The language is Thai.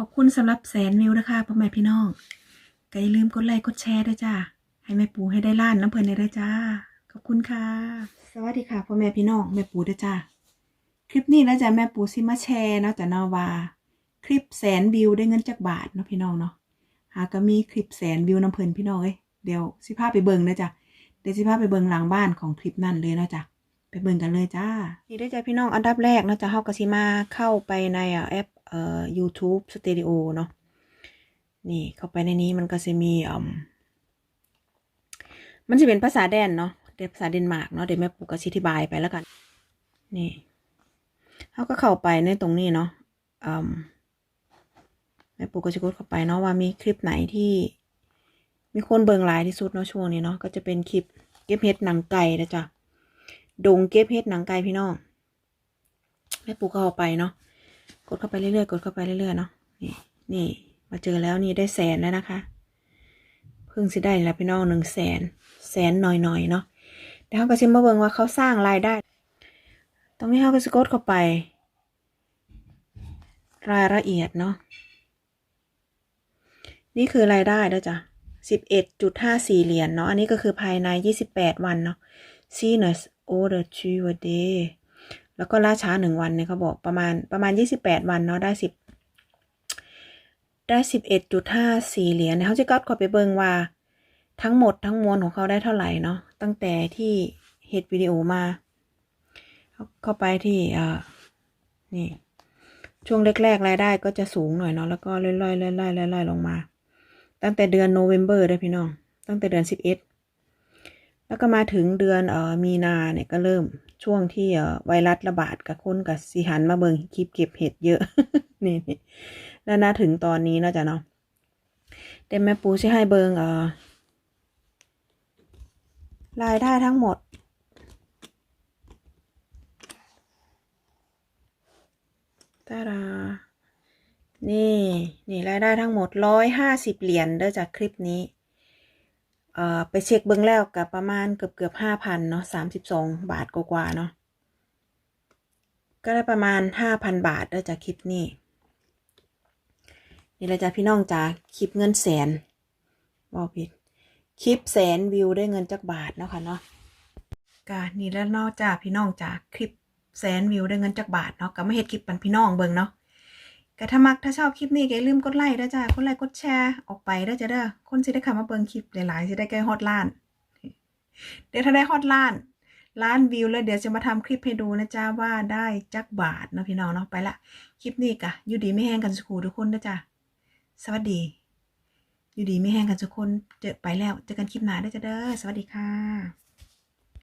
ขอบคุณสำหรับแสนวิวนะคะพ่อแม่พี่น้องก็อย่าลืมกดไลค์กดแชร์ด้วยจ้าให้แม่ปูให้ได้ล้านน้ำเพลินได้ด้วยจ้า ขอบคุณค่ะ สวัสดีค่ะพ่อแม่พี่น้องแม่ปูด้วยจ้าคลิปนี้แล้วจ้ะแม่ปูซิมาแชร์เนาะจ้ะเนาะว่าคลิปแสนวิวได้เงินจากบาทเนาะพี่น้องเนาะหาก็มีคลิปแสนวิวน้ำเพลินพี่น้องเอ้ยเดี๋ยวสิพาไปเบิ่งนะจ้ะเดี๋ยวสิพาไปเบิ่งหลังบ้านของคลิปนั่นเลยเนาะจ้ะไปเบิ่งกันเลยจ้านี่ได้อจ้ะพี่น้องอันดับแรกเนาะจะเฮาก็สิมาเข้าไปในอะแอป เอ่อ YouTube Studio เนาะนี่เข้าไปในนี้มันก็จะมีอ่มันจะเป็นภาษาแดนเนาะเดี๋ยวภาษาเดนมาร์กเนาะเดี๋ยวแม่ปูก็อธิบายไปแล้วกัน นี่เฮาก็เข้าไปในตรงนี้เนาะอืมแม่ปูก็จะกดเข้าไปเนาะว่ามีคลิปไหนที่มีคนเบิ่งหลายที่สุดเนาะช่วงนี้เนาะก็จะเป็นคลิปเก็บเห็ดหนังไก่นะจ๊ะดงเก็บเห็ดหนังไก่พี่น้องแม่ปูก็เอาไปเนาะ กดเข้าไปเรื่อยๆ กดเข้าไปเรื่อยๆ เนาะ นี่ นี่ มาเจอแล้วนี่ได้แสนแล้วนะคะ เพิ่งสิได้แล้วพี่น้องหนึ่งแสน แสนหน่อยๆ เนาะเดี๋ยวเขาก็จะมาเบิ่งว่าเขาสร้างรายได้ ตรงนี้เขาก็จะกดเข้าไป รายละเอียดเนาะ นี่คือรายได้แล้วจ้ะสิบเอ็ดจุดห้าสี่เหรียญเนาะ อันนี้ก็คือภายในยี่สิบแปดวันเนาะ Sinus order to a day แล้วก็ล่าช้าหนึ่งวันเนี่ยเขาบอกประมาณประมาณยี่สิบแปดวันเนาะได้สิบได้สิบเอ็ดจุดห้าสี่เหรียญเนี่ยเขาจะก็ขอไปเบิงว่า ทั้งหมดทั้งมวลของเขาได้เท่าไหร่เนาะตั้งแต่ที่เฮ็ดวิดีโอมาเข้าไปที่อ่านี่ช่วงแรกๆรายได้ก็จะสูงหน่อยเนาะแล้วก็เรื่อยๆเรื่อยๆเรื่อยๆลงมา ตั้งแต่เดือนโนเวม ber เลยพี่น้อง ตั้งแต่เดือนสิบเอ็ด แล้วก็มาถึงเดือนเอ่อมีนาเนี่ยก็เริ่มช่วงที่เอ่อไวรัสระบาดกับคนกับสิหันมาเบิงคลิปเก็บเห็ดเยอะนี่นี่แล้วนะถึงตอนนี้เนาะจ้ะเนาะเดี๋ยวแม่ปูจะให้เบิงเอ่อรายได้ทั้งหมด ตาดานี่ นี่รายได้ทั้งหมดร้อยห้าสิบเหรียญเด้อจากคลิปนี้ เอ่อไปเช็คเบิ้องแล้วกับประมาณเกือบเกือบห้าพันเนาะสามสิบสองบาทกว่าๆเนาะก็ได้ประมาณห้าพันบาทได้จากคลิปนี้นี่แหละจ้ะพี่น้องจ้าคลิปเงินแสนบอกผิดคลิปแสนวิวได้เงินจากบาทเนาะค่ะเนาะกานี่แล้วเนอกจากพี่น้องจ้าคลิปแสนวิวได้เงินจากบาทเนาะก็มาเฮ็ดคลิปปันพี่น้องเบิ่งเนาะ ก็ถ้ามักถ้าชอบคลิปนี้ก็อย่าลืมกดไลค์ด้จ้ากดไลค์กดแชร์ออกไปด้จ้าเด้อคนสิได้เข้ามาเบิ่งคลิปหลายๆสิได้ใกล้ฮอตล้าน เดี๋ยวถ้าได้ฮอตล้านล้านวิวแล้วเดี๋ยวจะมาทำคลิปให้ดูนะจ้าว่าได้จักบาทเนาะพี่น้องเนาะไปละคลิปนี้กะอยู่ดีไม่แห้งกันสุขูทุกคนนะจ้าสวัสดี อยู่ดีไม่แห้งกันทุกคนเจอไปแล้วเจอกันคลิปหน้าได้จ้าเด้อสวัสดีค่ะ